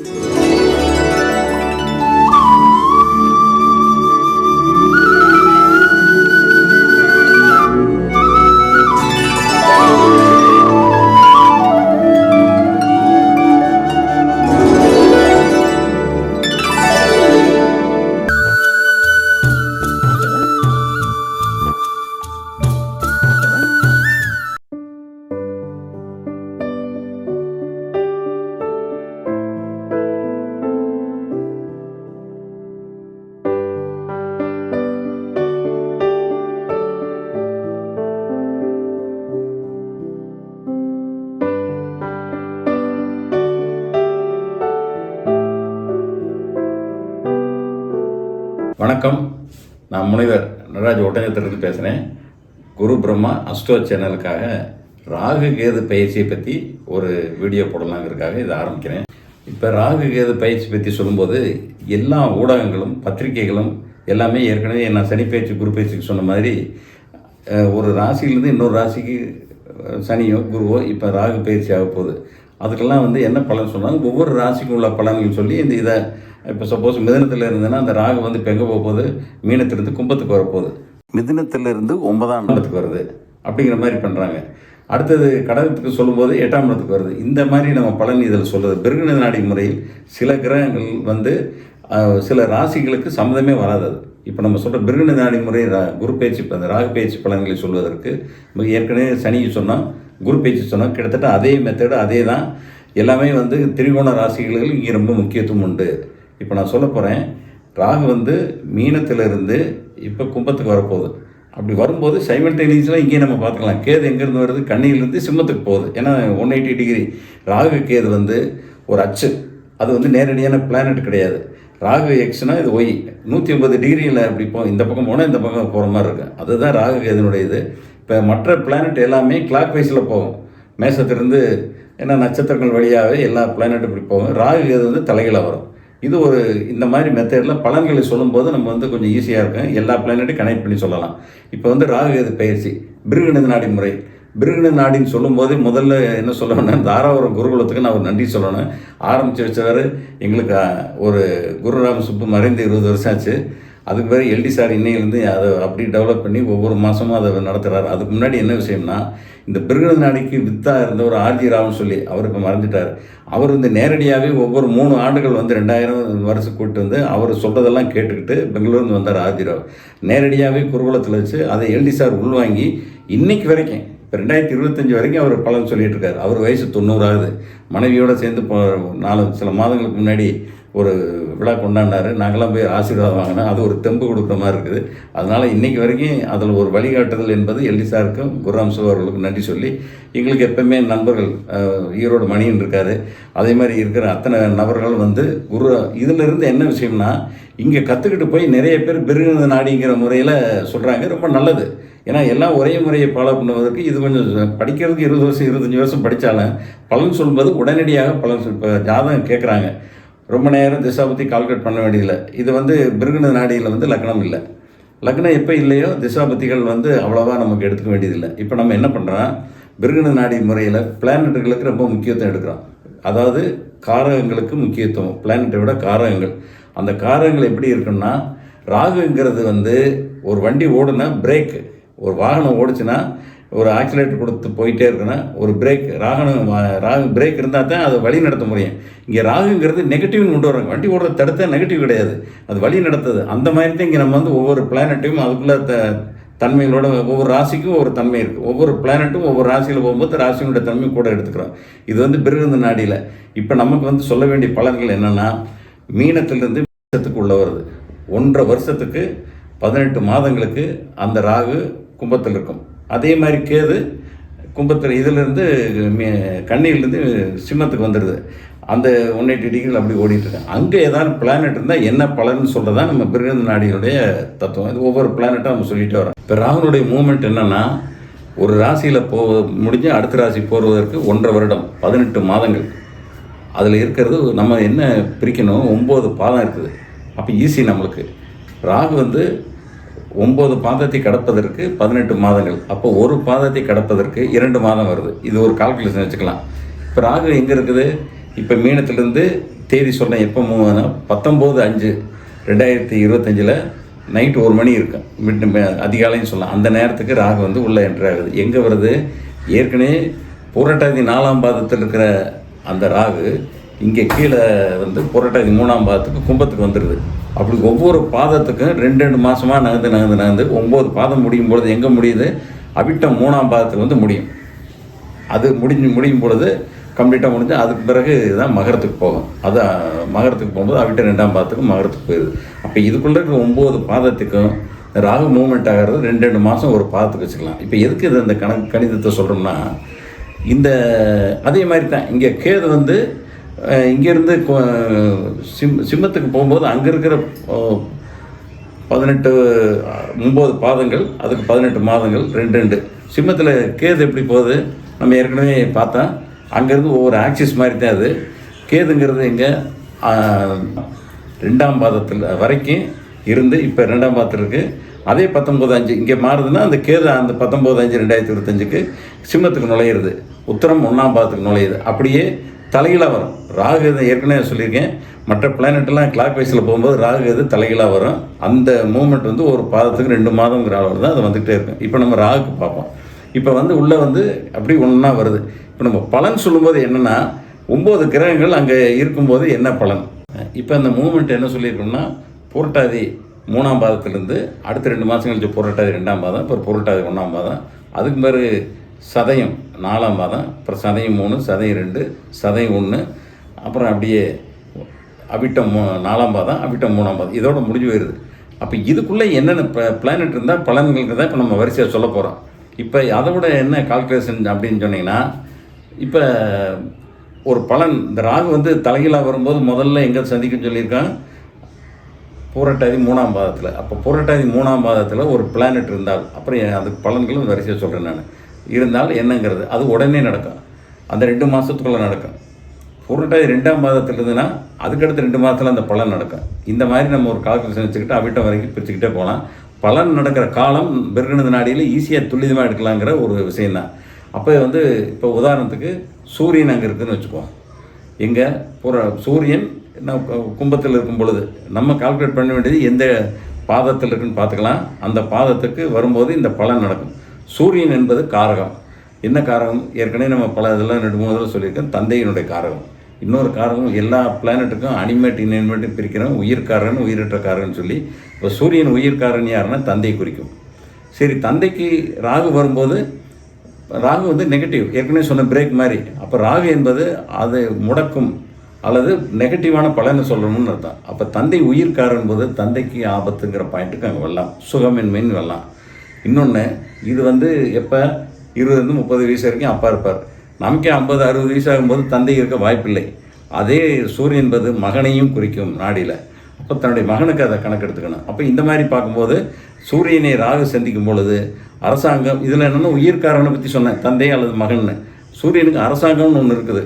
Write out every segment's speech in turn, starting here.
வணக்கம் ஒட்டஞ்சத்திலிருந்து குரு பிரம்மா அஸ்டோ சேனலுக்காக ராகு கேது பயிற்சியை பற்றி ஒரு வீடியோ போடலாங்கிறதுக்காக இதை ஆரம்பிக்கிறேன். இப்போ ராகு கேது பயிற்சி பற்றி சொல்லும்போது எல்லா ஊடகங்களும் பத்திரிகைகளும் எல்லாமே ஏற்கனவே நான் சனி பயிற்சி குரு பயிற்சிக்கு சொன்ன மாதிரி ஒரு ராசியிலேருந்து இன்னொரு ராசிக்கு சனியோ குருவோ இப்போ ராகு பயிற்சி ஆக போகுது. அதுக்கெல்லாம் வந்து என்ன பலன் சொன்னாங்க? ஒவ்வொரு ராசிக்கும் உள்ள பலன்கள் சொல்லி இந்த இதை இப்போ சப்போஸ் மிதனத்தில் இருந்ததுன்னா அந்த ராகு வந்து இப்போ எங்கே போக போகுது? மீனத்திலிருந்து கும்பத்துக்கு வரப்போகுது மிதினத்திலிருந்து ஒன்பதாம் இடத்துக்கு வருது. அப்படிங்கிற மாதிரி பண்ணுறாங்க அடுத்தது கடகத்துக்கு சொல்லும்போது எட்டாம் இடத்துக்கு வருது. இந்த மாதிரி நம்ம பலன் இதில் சொல்லுது பிருகுண நாடி முறையில் சில கிரகங்கள் வந்து சில ராசிகளுக்கு சம்மதமே வராது அது. இப்போ நம்ம சொல்கிற பிருகுண நாடி முறை ரா- குரு பயிற்சி அந்த ராகு பயிற்சி பலன்களை சொல்வதற்கு நம்ம ஏற்கனவே சனி சொன்னால் குரு பயிற்சி சொன்னால் கிட்டத்தட்ட அதே மெத்தடு அதே தான் எல்லாமே வந்து திரிகோண ராசிகளுக்கு இங்கே ரொம்ப முக்கியத்துவம் உண்டு. இப்போ நான் சொல்ல போகிறேன் ராகு வந்து மீனத்திலிருந்து இப்போ கும்பத்துக்கு வரப்போகுது. அப்படி வரும்போது சைமல்டேனியஸாக இங்கேயே நம்ம பார்த்துக்கலாம். கேது எங்கேருந்து வருது? கண்ணியிலிருந்து சிம்மத்துக்கு போகுது. ஏன்னா one eighty degree Rahu Ketu வந்து ஒரு அச்சு. அது வந்து நேரடியான பிளானட் கிடையாது. ராகு எக்ஸ்னா இது ஒய் நூற்றி ஐம்பது டிகிரியில் அப்படி போ இந்த பக்கம் போனால் இந்த பக்கம் போகிற மாதிரி இருக்கும் அதுதான் ராகு கேதுனுடைய இது. இப்போ மற்ற பிளானட் எல்லாமே கிளாக் வைஸில் போகும். மேசத்திலிருந்து ஏன்னா நட்சத்திரங்கள் வழியாகவே எல்லா பிளானட்டும் இப்படி போகும். ராகு கேது வந்து தலைகீழாக வரும். இது ஒரு இந்த மாதிரி மெத்தடில் பலன்களை சொல்லும்போது நம்ம வந்து கொஞ்சம் ஈஸியாக இருக்கும். எல்லா பிளானட்டையும் கனெக்ட் பண்ணி சொல்லலாம். இப்போ வந்து ராகு பயிற்சி. பிருகுண நாடி முறை. பிருகுண நாடின்னு சொல்லும்போது முதல்ல என்ன சொல்லணும்னா தாராபுரம் குருகுலத்துக்கு நான் ஒரு நன்றி சொல்லணும். ஆரம்பித்து வச்சவர் எங்களுக்கு ஒரு குருராம் சுப்பு மறைந்து இருபது வருஷம் ஆச்சு. அதுக்கு பிறகு எல்டி சார் இன்னையிலேருந்து அதை அப்படி டெவலப் பண்ணி ஒவ்வொரு மாதமும் அதை நடத்துகிறார் அதுக்கு முன்னாடி என்ன விஷயம்னா இந்த பிருகண நாடிக்கு வித்தாக இருந்த ஒரு ஆர்ஜி ராவ்னு சொல்லி அவர் இப்போ மறைஞ்சிட்டார். அவர் வந்து நேரடியாகவே ஒவ்வொரு மூணு ஆண்டுகள் வந்து ரெண்டாயிரம் வருஷம் கூப்பிட்டு வந்து அவர் சொல்கிறதெல்லாம் கேட்டுக்கிட்டு பெங்களூர்ந்து வந்தார் ஆர்ஜி ராவ். நேரடியாகவே குருகுலத்தில் வச்சு அதை எல்டி சார் உள்வாங்கி இன்றைக்கு வரைக்கும் இப்போ ரெண்டாயிரத்தி இருபத்தஞ்சி வரைக்கும் அவர் பலன் சொல்லிகிட்டு இருக்காரு. அவர் வயசு தொண்ணூறாகுது மனைவியோடு சேர்ந்து நாலு சில மாதங்களுக்கு முன்னாடி ஒரு விழா கொண்டாடினாரு. நாங்களாம் போய் ஆசீர்வாதம் வாங்கினோம். அது ஒரு தெம்பு கொடுக்குற மாதிரி இருக்குது. அதனால் இன்றைக்கி வரைக்கும் அதில் ஒரு வழிகாட்டுதல் என்பது எல்டி சாருக்கும் குருராம் அவர்களுக்கும் நன்றி சொல்லி எங்களுக்கு எப்பவுமே நண்பர்கள் ஈரோடு மணின்னு இருக்கார். அதே மாதிரி இருக்கிற அத்தனை நபர்கள் வந்து குரு இதிலிருந்து என்ன விஷயம்னா இங்கே கற்றுக்கிட்டு போய் நிறைய பேர் பிருகுண நாடிங்கிற முறையில் சொல்கிறாங்க ரொம்ப நல்லது. ஏன்னா எல்லாம் ஒரே முறையை ஃபாலோ பண்ணுவதற்கு இது கொஞ்சம் படிக்கிறதுக்கு இருபது வருஷம் இருபத்தஞ்சி வருஷம் படித்தாலும் பலன் சொல்வது உடனடியாக பலன் சொல் இப்போ ஜாதகம் கேட்குறாங்க ரொம்ப நேரம் திசாபத்தி கால்குலேட் பண்ண வேண்டியதில்லை. இது வந்து பிருகுண நாடியில் வந்து லக்னம் இல்லை. லக்னம் எப்போ இல்லையோ திசாபத்திகள் வந்து அவ்வளோவா நமக்கு எடுத்துக்க வேண்டியதில்லை. இப்போ நம்ம என்ன பண்ணுறோம் பிருகுண நாடி முறையில் பிளானட்டுகளுக்கு ரொம்ப முக்கியத்துவம் எடுக்கிறோம். அதாவது காரகங்களுக்கு முக்கியத்துவம் பிளானட்டை விட காரகங்கள். அந்த காரகங்கள் எப்படி இருக்குன்னா ராகுங்கிறது வந்து ஒரு வண்டி ஓடுனா பிரேக்கு ஒரு வாகனம் ஓடிச்சுன்னா ஒரு ஆக்சிலேட்டர் கொடுத்து போயிட்டே இருக்கணும் ஒரு பிரேக் ராகனம் ராகு பிரேக் இருந்தால் தான் அதை வழி நடத்த முடியும். இங்கே ராகுங்கிறது நெகட்டிவ்னு கொண்டு வராங்க வண்டி ஓடுறத தடுத்த நெகட்டிவ் கிடையாது. அது வழி நடத்துது. அந்த மாதிரி தான் இங்கே நம்ம வந்து ஒவ்வொரு பிளானட்டையும் அதுக்குள்ள த தன்மைகளோட ஒவ்வொரு ராசிக்கும் ஒவ்வொரு தன்மை இருக்குது ஒவ்வொரு பிளானட்டும் ஒவ்வொரு ராசியில் போகும்போது ராசியினுடைய தன்மை கூட எடுத்துக்கிறோம். இது வந்து பிறகு நாடியில். இப்போ நமக்கு வந்து சொல்ல வேண்டிய பலன்கள் என்னென்னா மீனத்திலிருந்து வருஷத்துக்கு உள்ள வருது. ஒன்றரை வருஷத்துக்கு பதினெட்டு மாதங்களுக்கு அந்த ராகு கும்பத்தில் இருக்கும். அதே மாதிரி கேது கும்பத்தில் இதிலிருந்து கண்ணியிலேருந்து சிம்மத்துக்கு வந்துடுது அந்த ஒன் எயிட்டி டிகிரியில் அப்படி ஓடிட்டுருக்கேன் அங்கே ஏதாவது பிளானட் இருந்தால் என்ன பலன்னு சொல்கிறதா நம்ம பிருகந்த நாடியுடைய தத்துவம். இது ஒவ்வொரு பிளானட்டாக நம்ம சொல்லிகிட்டே வரோம். இப்போ ராகுனுடைய மூமெண்ட் என்னென்னா ஒரு ராசியில் போ முடிஞ்சு அடுத்த ராசி போகிறதற்கு ஒன்றரை வருடம் பதினெட்டு மாதங்கள். அதில் இருக்கிறது நம்ம என்ன பிரிக்கணும்? ஒம்பது பாதம் இருக்குது. அப்போ ஈஸி நம்மளுக்கு. ராகு வந்து ஒம்பது பாதத்தை கடப்பதற்கு பதினெட்டு மாதங்கள். அப்போ ஒரு பாதத்தை கடப்பதற்கு இரண்டு மாதம் வருது. இது ஒரு கால்குலேஷன் வச்சுக்கலாம். இப்போ ராகு எங்கே இருக்குது? இப்போ மீனத்துலேருந்து தேதி சொன்னேன் எப்போ மூவ்னா பத்தொம்போது அஞ்சு ரெண்டாயிரத்தி இருபத்தஞ்சில் நைட் ஒரு மணி இருக்கும் மிட் அதிகாலையும் சொல்லலாம். அந்த நேரத்துக்கு ராகு வந்து உள்ளே என்ட்ராகுது எங்கே வருது? ஏற்கனவே புரட்டாதி நாலாம் பாதத்தில் இருக்கிற அந்த ராகு இங்கே கீழே வந்து புரட்டாதி மூணாம் பாதத்துக்கு கும்பத்துக்கு வந்துடுது அப்படி ஒவ்வொரு பாதத்துக்கும் ரெண்டு ரெண்டு மாதமாக நகர்ந்து நகர்ந்து நகர்ந்து ஒம்பது பாதம் முடியும் பொழுது எங்கே முடியுது? அவிட்டம் மூணாம் பாதத்துக்கு வந்து முடியும். அது முடிஞ்சு முடியும் பொழுது கம்ப்ளீட்டாக முடிஞ்சு அதுக்கு பிறகு தான் மகரத்துக்கு போகும். அதான் மகரத்துக்கு போகும்போது அவிட்ட ரெண்டாம் பாதத்துக்கு மகரத்துக்கு போயிடுது. அப்போ இதுக்குள்ளே இருக்கிற ஒம்பது பாதத்துக்கும் ராகு மூவ்மெண்ட் ஆகிறது ரெண்டு ரெண்டு மாதம் ஒரு பாதத்துக்கு வச்சுக்கலாம். இப்போ எதுக்கு இது இந்த கணக்கு கணிதத்தை சொல்கிறோம்னா இந்த அதே மாதிரி தான் இங்கே கேது வந்து இங்கேருந்து சிம் சிம்மத்துக்கு போகும்போது அங்கே இருக்கிற பதினெட்டு ஒம்பது பாதங்கள் அதுக்கு பதினெட்டு மாதங்கள் ரெண்டு ரெண்டு. சிம்மத்தில் கேது எப்படி போகுது? நம்ம ஏற்கனவே பார்த்தா அங்கேருந்து ஒவ்வொரு ஆக்சிஸ் மாதிரி தான் அது. கேதுங்கிறது இங்கே ரெண்டாம் பாதத்தில் வரைக்கும் இருந்து இப்போ ரெண்டாம் பாதத்தில் இருக்குது அதே பத்தொம்போது அஞ்சு இங்கே மாறுதுன்னா அந்த கேது அந்த பத்தொம்போது அஞ்சு ரெண்டாயிரத்தி இருபத்தஞ்சுக்கு சிம்மத்துக்கு நுழையிறது. உத்தரம் ஒன்றாம் பாதத்துக்கு நுழையுது அப்படியே தலைகீழாக வரும் ராகு இது ஏற்கனவே சொல்லியிருக்கேன். மற்ற பிளானெட்டெல்லாம் கிளாக் வைஸில் போகும்போது ராகு இது தலைகீழாக வரும் அந்த மூமெண்ட் வந்து ஒரு பாதத்துக்கு ரெண்டு மாதங்கிற அளவு தான் அது வந்துகிட்டே இருக்கும். இப்போ நம்ம ராகுக்கு பார்ப்போம். இப்போ வந்து உள்ளே வந்து அப்படி ஒன்றா வருது. இப்போ நம்ம பலன் சொல்லும்போது என்னென்னா ஒம்பது கிரகங்கள் அங்கே இருக்கும்போது என்ன பலன்? இப்போ அந்த மூமெண்ட் என்ன சொல்லியிருக்கோம்னா புரட்டாதி மூணாம் பாதத்திலேருந்து அடுத்த ரெண்டு மாதம் கழிச்சு புரட்டாதி ரெண்டாம் பாதம் அப்புறம் புரட்டாதி ஒன்றாம் பாதம். அதுக்கு பிறகு சதயம் நாலாம் பாதம் அப்புறம் சதயம் மூணு சதயம் ரெண்டு சதயம் ஒன்று அப்புறம் அப்படியே அவிட்டம் மூ நாலாம் பாதம் அவிட்டம் மூணாம் பாதம். இதோட முடிஞ்சு போயிடுது அப்போ இதுக்குள்ளே என்னென்ன பிளானட் இருந்தால் பலன்களுக்கு தான் இப்போ நம்ம வரிசையாக சொல்ல போகிறோம் இப்போ அதை விட என்ன கால்குலேஷன் அப்படின்னு சொன்னிங்கன்னா இப்போ ஒரு பலன் இந்த ராகு வந்து தலைகீழாக வரும்போது முதல்ல எங்கே சந்திக்கும் சொல்லியிருக்கான்? பூரட்டாதி மூணாம் பாதத்தில். அப்போ பூரட்டாதி மூணாம் பாதத்தில் ஒரு பிளானட் இருந்தால் அப்புறம் அதுக்கு பலன்களும் வரிசையாக சொல்கிறேன் நான். இருந்தால் என்னங்கிறது? அது உடனே நடக்கும். அந்த ரெண்டு மாதத்துக்குள்ளே நடக்கும். பூரட்டாதி ரெண்டாம் பாதத்தில் இருந்ததுன்னா அதுக்கடுத்து ரெண்டு மாதத்தில் அந்த பலன் நடக்கும். இந்த மாதிரி நம்ம ஒரு கால்குலேஷன் வச்சுக்கிட்டு அவிட்டம் வரைக்கும் பிரிச்சுக்கிட்டே போகலாம். பலன் நடக்கிற காலம் பிறகுனது நாடியில் ஈஸியாக துல்லியமாக எடுக்கலாங்கிற ஒரு விஷயந்தான் அப்போ வந்து இப்போ உதாரணத்துக்கு சூரியன் அங்கே இருக்குதுன்னு வச்சுக்குவோம் எங்கே? புற சூரியன் நம்ம கும்பத்தில் இருக்கும் பொழுது. நம்ம கால்குலேட் பண்ண வேண்டியது எந்த பாதத்தில் இருக்குன்னு பார்த்துக்கலாம். அந்த பாதத்துக்கு வரும்போது இந்த பலன் நடக்கும். சூரியன் என்பது காரகம். என்ன காரகம்? ஏற்கனவே நம்ம பல இதெல்லாம் ரெண்டு மூணு தடவை சொல்லியிருக்கோம் தந்தையினுடைய காரகம். இன்னொரு காரகம் எல்லா பிளானட்டுக்கும் அனிமேட் இன்அனிமேட்டும் பிரிக்கிறோம் உயிர்காரன் உயிரற்ற காரகன் சொல்லி இப்போ சூரியன் உயிர்காரன் யாருன்னா தந்தையை குறிக்கும். சரி தந்தைக்கு ராகு வரும்போது ராகு வந்து நெகட்டிவ் ஏற்கனவே சொன்ன பிரேக் மாதிரி. அப்போ ராகு என்பது அதை முடக்கும் அல்லது நெகட்டிவான பலனை சொல்லணும்னு அர்த்தம். அப்போ தந்தை உயிர்காரன் போது தந்தைக்கு ஆபத்துங்கிற பாயிண்ட்டுக்கு அங்கே வரலாம். சுகமின்மைன்னு வரலாம். இன்னொன்று இது வந்து எப்போ? இருபதுலேருந்து முப்பது வயசு வரைக்கும் அப்பா இருப்பார். நமக்கே ஐம்பது அறுபது வயசு ஆகும்போது தந்தை இருக்க வாய்ப்பில்லை. அதே சூரியன் என்பது மகனையும் குறிக்கும் நாடியில். அப்போ தன்னுடைய மகனுக்கு அதை கணக்கெடுத்துக்கணும். அப்போ இந்த மாதிரி பார்க்கும்போது சூரியனை ராகு சந்திக்கும் பொழுது அரசாங்கம் இதில் என்னென்னா உயிர்காரனை பற்றி சொன்னேன் தந்தை அல்லது மகன்னு. சூரியனுக்கு அரசாங்கம்னு ஒன்று இருக்குது.